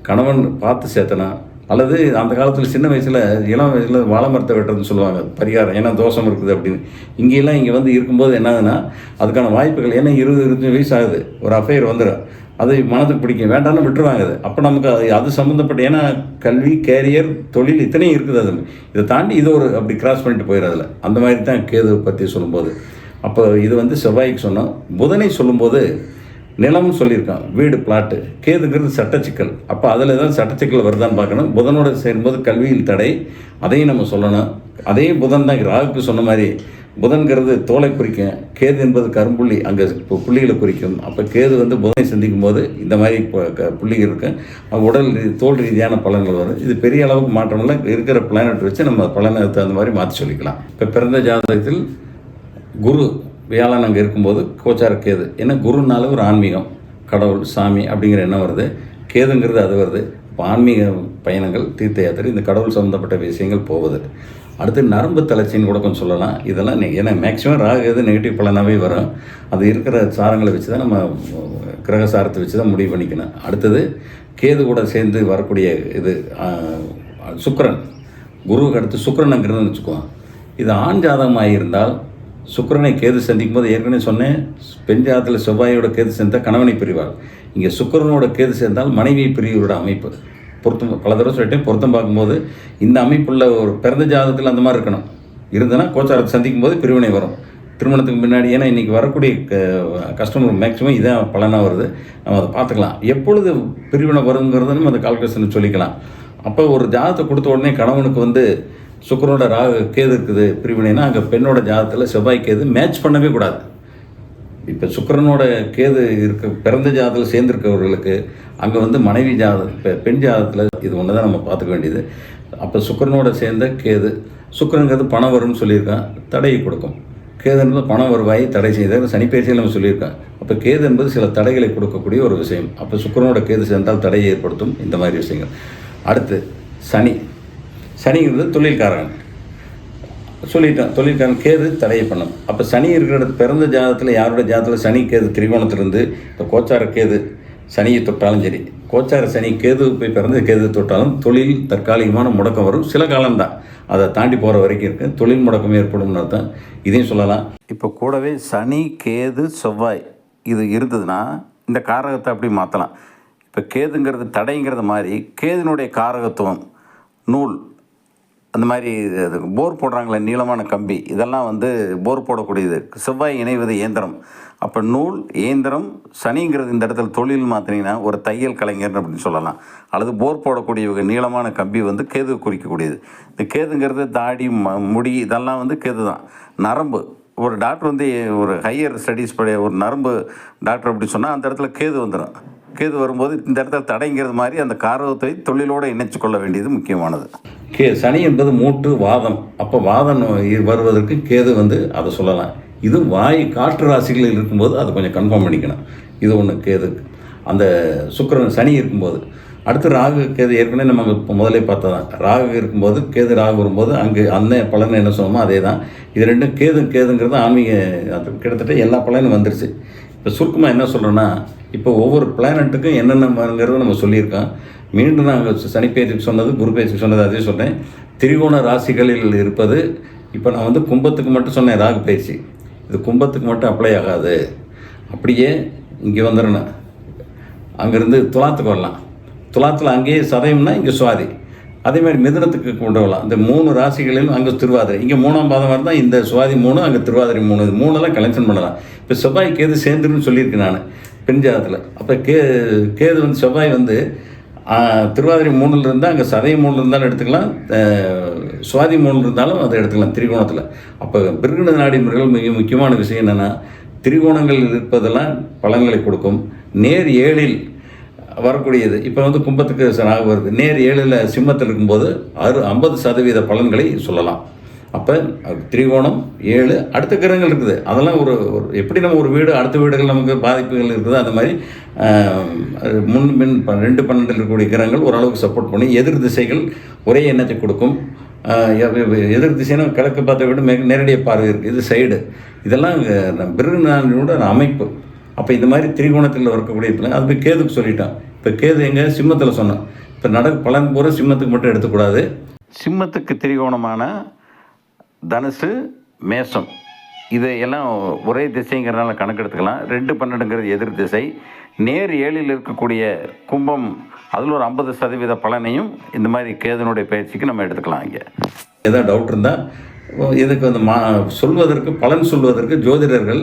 கணவன் பார்த்து சேர்த்தனா அல்லது அந்த காலத்தில் சின்ன வயசில் இளம் வயசில் வாழை மரத்தை வெட்டுறதுன்னு சொல்லுவாங்க பரிகாரம் ஏன்னா தோஷம் இருக்குது அப்படின்னு. இங்கேயெல்லாம் இங்கே வந்து இருக்கும்போது என்னதுன்னா அதுக்கான வாய்ப்புகள் ஏன்னா இருபது இருபத்தஞ்சு வயசு ஆகுது ஒரு அஃபையர் வந்துடும் அது மனதுக்கு பிடிக்கும் வேண்டாம்னு விட்டுருவாங்க அது. அப்போ நமக்கு அது அது சம்மந்தப்பட்ட ஏன்னா கல்வி கேரியர் தொழில் இத்தனையும் இருக்குது அது. இதை தாண்டி இது ஒரு அப்படி கிராஸ் பண்ணிட்டு போயிடுறதுல அந்த மாதிரி தான் கேது பற்றி சொல்லும்போது. அப்போ இது வந்து செவ்வாய்க்கு சொன்னோம். புதனை சொல்லும்போது நிலம் சொல்லியிருக்கான் வீடு பிளாட்டு கேதுங்கிறது சட்டச்சிக்கல் அப்போ அதில் ஏதாவது சட்டச்சிக்கல் வருதான்னு பார்க்கணும். புதனோட சேரும்போது கல்வியில் தடை. அதையும் நம்ம சொல்லணும். அதே புதன் தான் ராகுக்கு சொன்ன மாதிரி புதன்கிறது தோலை குறிக்கும். கேது என்பது கரும்புள்ளி அங்கே புள்ளிகளை குறிக்கும். அப்போ கேது வந்து புதனை சந்திக்கும் போது இந்த மாதிரி இப்போ க- புள்ளிகள் இருக்கும். உடல் ரீ- தோல் ரீதியான பலன்கள் வரும். இது பெரிய அளவுக்கு மாற்றம் இல்லை. இருக்கிற பிளானட் வச்சு நம்ம பலனை தகுந்த மாதிரி மாற்றி சொல்லிக்கலாம். இப்போ பிறந்த ஜாதகத்தில் குரு வியாழன் அங்கே இருக்கும்போது கோச்சார கேது. ஏன்னா குருனால ஒரு ஆன்மீகம். கடவுள் சாமி அப்படிங்கிற எண்ணம் வருது. கேதுங்கிறது அது வருது. இப்போ ஆன்மீக பயணங்கள் தீர்த்த யாத்திரை இந்த கடவுள் சம்மந்தப்பட்ட விஷயங்கள் போகுது. அடுத்து நரம்பு தளர்ச்சின்னு கூட கொஞ்சம் சொல்லலாம். இதெல்லாம் ஏன்னா மேக்ஸிமம் ராகு எது நெகட்டிவ் பலனாகவே வரும். அது இருக்கிற சாரங்களை வச்சு தான் நம்ம கிரக சாரத்தை வச்சு தான் முடிவு பண்ணிக்கணும். அடுத்தது கேது கூட சேர்ந்து வரக்கூடிய இது சுக்கரன். குருவுக்கு அடுத்து சுக்கிரனுங்கிறதுன்னு வச்சுக்குவோம் இது ஆண் ஜாதகமாக இருந்தால் சுக்கிரனை கேது சந்திக்கும் போது ஏற்கனவே சொன்னேன் பெண் ஜாதத்தில் செவ்வாயோட கேது சேர்ந்தால் கணவனை பிரிவாள். இங்கே சுக்கரனோட கேது சேர்ந்தால் மனைவியை பிரிவோட அமைப்பு. பொருத்தம் பல தடவை சொல்லிட்டேன் பொருத்தம் பார்க்கும்போது இந்த அமைப்புள்ள ஒரு பிறந்த ஜாதகத்தில் அந்த மாதிரி இருக்கணும். இருந்தனா கோச்சாரத்தை சந்திக்கும் போது பிரிவினை வரும். திருமணத்துக்கு முன்னாடி ஏன்னா இன்றைக்கி வரக்கூடிய க கஸ்டமர் மேக்ஸிமம் இதான் பலனாக வருது. நம்ம அதை பார்த்துக்கலாம். எப்பொழுது பிரிவினை வருங்கிறத நம்ம அந்த கால்குலேஷன் சொல்லிக்கலாம். அப்போ ஒரு ஜாதகத்தை கொடுத்த உடனே கணவனுக்கு வந்து சுக்கரோட ராகு கேது இருக்குது பிரிவினைனா அங்கே பெண்ணோட ஜாதத்தில் செவ்வாய் கேது மேட்ச் பண்ணவே கூடாது. இப்போ சுக்கரனோட கேது இருக்க பிறந்த ஜாதத்தில் சேர்ந்துருக்கவர்களுக்கு அங்கே வந்து மனைவி ஜாத பெண் ஜாதத்தில் இது ஒன்று தான் நம்ம பார்த்துக்க வேண்டியது. அப்போ சுக்கரனோட சேர்ந்த கேது சுக்கிரங்கிறது பணம் வரும்னு சொல்லியிருக்கான் தடையை கொடுக்கும். கேது என்பது பணம் வருவாய் தடை செய்தார் சனிப்பேச்சியில் நம்ம சொல்லியிருக்கோம் அப்போ கேது என்பது சில தடைகளை கொடுக்கக்கூடிய ஒரு விஷயம். அப்போ சுக்கிரனோட கேது சேர்ந்தால் தடையை ஏற்படுத்தும் இந்த மாதிரி விஷயங்கள். அடுத்து சனி. சனிங்கிறது தொழில்காரன் சொல்லிட்டான் தொழில்காரன் கேது தடையை பண்ணும். அப்போ சனி இருக்கிற இடத்து பிறந்த ஜாதத்தில் யாரோட ஜாதத்தில் சனி கேது திரிகோணத்திலிருந்து இப்போ கோச்சார கேது சனியை தொட்டாலும் சரி. கோச்சார சனி கேது போய் பிறந்து கேது தொட்டாலும் தொழில் தற்காலிகமான முடக்கம் வரும். சில காலம்தான். அதை தாண்டி போகிற வரைக்கும் இருக்கு. தொழில் முடக்கம் ஏற்படும்னு அர்த்தம். இதையும் சொல்லலாம். இப்போ கூடவே சனி கேது செவ்வாய் இது இருந்ததுன்னா இந்த காரகத்தை அப்படி மாற்றலாம் இப்போ கேதுங்கிறது தடைங்கிறது மாதிரி கேதுனுடைய காரகத்துவம் நூல் அந்த மாதிரி அது போர் போடுறாங்களே நீளமான கம்பி. இதெல்லாம் வந்து போர் போடக்கூடியது. செவ்வாய் இணைவது இயந்திரம். அப்போ நூல் இயந்திரம் சனிங்கிறது இந்த இடத்துல தொழில் மாற்றினீங்கன்னா ஒரு தையல் கலைஞர் அப்படின்னு சொல்லலாம். அல்லது போர் போடக்கூடிய நீளமான கம்பி வந்து கேது குறிக்கக்கூடியது. இந்த கேதுங்கிறது தாடி ம முடி இதெல்லாம் வந்து கேது தான். நரம்பு. ஒரு டாக்டர் வந்து ஒரு ஹையர் ஸ்டடீஸ் படி ஒரு நரம்பு டாக்டர் அப்படி சொன்னால் அந்த இடத்துல கேது வந்துடும் கேது வரும்போது இந்த இடத்துல தடைங்கிறது மாதிரி அந்த காரகத்தை தொழிலோடு இணைச்சு கொள்ள வேண்டியது முக்கியமானது. கே சனி என்பது மூட்டு வாதம். அப்போ வாதம் வருவதற்கு கேது வந்து அதை சொல்லலாம். இது வாய் காற்று ராசிகளில் இருக்கும்போது அதை கொஞ்சம் கன்ஃபார்ம் பண்ணிக்கணும். இது ஒன்று கேது. அந்த சுக்கரன் சனி இருக்கும்போது. அடுத்து ராகு கேது ஏற்கனவே நம்ம இப்போ முதலே பார்த்ததான். ராகு இருக்கும்போது கேது ராகு வரும்போது அங்கே அந்த பலன் என்ன சொன்னோமோ அதே தான் இது ரெண்டும் கேது கேதுங்கிறது ஆன்மீக அது கிட்டத்தட்ட எல்லா பலனும் வந்துருச்சு. இப்போ சுருக்கமாக என்ன சொல்கிறேன்னா இப்போ ஒவ்வொரு பிளானட்டுக்கும் என்னென்னங்கிறத நம்ம சொல்லியிருக்கோம் மீண்டும் நாங்கள் சனிப்பேச்சுக்கு சொன்னது குரு பேச்சுக்கு சொன்னது அதே சொன்னேன். திரிகோண ராசிகளில் இருப்பது இப்போ நான் வந்து கும்பத்துக்கு மட்டும் சொன்னேன் ராகு பயிற்சி இது கும்பத்துக்கு மட்டும் அப்ளை ஆகாது. அப்படியே இங்கே வந்துடணும். அங்கேருந்து துலாத்துக்கு வரலாம். துலாத்தில் அங்கேயே சதயம்னா இங்கே சுவாதி. அதே மாதிரி கொண்டு வரலாம். இந்த மூணு ராசிகளிலும் அங்கே திருவாதிரை. இங்கே மூணாம் பாதம் வரதான் இந்த சுவாதி மூணு அங்கே திருவாதிரை மூணு. இது மூணெல்லாம் கலெக்ஷன் பண்ணலாம். இப்போ செவ்வாய்க்கு எது சேர்ந்துருன்னு சொல்லியிருக்கேன் நான். பெண்ஜாதத்தில் அப்போ கே கேது வந்து செவ்வாய் வந்து திருவாதிரை மூணில் இருந்தால் அங்கே சதய மூணில் இருந்தாலும் எடுத்துக்கலாம். சுவாதி மூணில் இருந்தாலும் அதை எடுத்துக்கலாம் திரிகோணத்தில். அப்போ பிருகுண நாடி முறைகள் மிக முக்கியமான விஷயம் என்னென்னா திரிகோணங்கள் இருப்பதெல்லாம் பலன்களை கொடுக்கும். நேர் ஏழில் வரக்கூடியது. இப்போ வந்து கும்பத்துக்கு ராகு வருது. நேர் ஏழில் சிம்மத்தில் இருக்கும்போது அறு ஐம்பது சதவீத பலன்களை சொல்லலாம். அப்போ திரிகோணம் ஏழு அடுத்த கிரகங்கள் இருக்குது. அதெல்லாம் ஒரு ஒரு எப்படி நம்ம ஒரு வீடு அடுத்த வீடுகள் நமக்கு பாதிப்புகள் இருக்குது அந்த மாதிரி முன் பின் ப- ரெண்டு பன்னெண்டில் இருக்கக்கூடிய கிரகங்கள் ஓரளவுக்கு சப்போர்ட் பண்ணி எதிர் திசைகள் ஒரே எண்ணத்தை கொடுக்கும். எதிர் திசைனா கிழக்கு பார்த்த விட மிக நேரடியாக பார்வை இருக்குது இது சைடு இதெல்லாம் பிறகுநாளோட அமைப்பு. அப்போ இந்த மாதிரி திரிகோணத்தில் இருக்கக்கூடிய அது போய் கேதுக்கு சொல்லிட்டான். இப்போ கேது எங்கே? சிம்மத்தில் சொன்னோம் இப்போ நட பலன் பூரா சிம்மத்துக்கு மட்டும் எடுத்துக்கூடாது. சிம்மத்துக்கு திரிகோணமான தனுசு மேஷம் இது எல்லாம் ஒரே திசைங்கிறனால கணக்கெடுத்துக்கலாம். ரெண்டு பன்னெண்டுங்கிறது எதிர் திசை. நேர் ஏழில் இருக்கக்கூடிய கும்பம் அதில் ஒரு ஐம்பது சதவீத பலனையும் இந்த மாதிரி கேதனுடைய பயிற்சிக்கு நம்ம எடுத்துக்கலாம் இங்கே. ஏதாவது டவுட் இருந்தால் இதுக்கு வந்து மா சொல்வதற்கு பலன் சொல்வதற்கு ஜோதிடர்கள்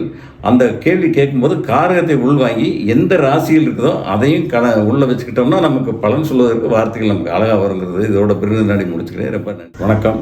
அந்த கேள்வி கேட்கும்போது காரகத்தை உள்வாங்கி எந்த ராசியில் இருக்குதோ அதையும் கண உள்ளே வச்சுக்கிட்டோம்னா நமக்கு பலன் சொல்வதற்கு வார்த்தைகள் நமக்கு அழகாக வருங்கிறது. இதோட பிரிவு நாடி முடிச்சுக்கிறேன். ரொம்ப வணக்கம்.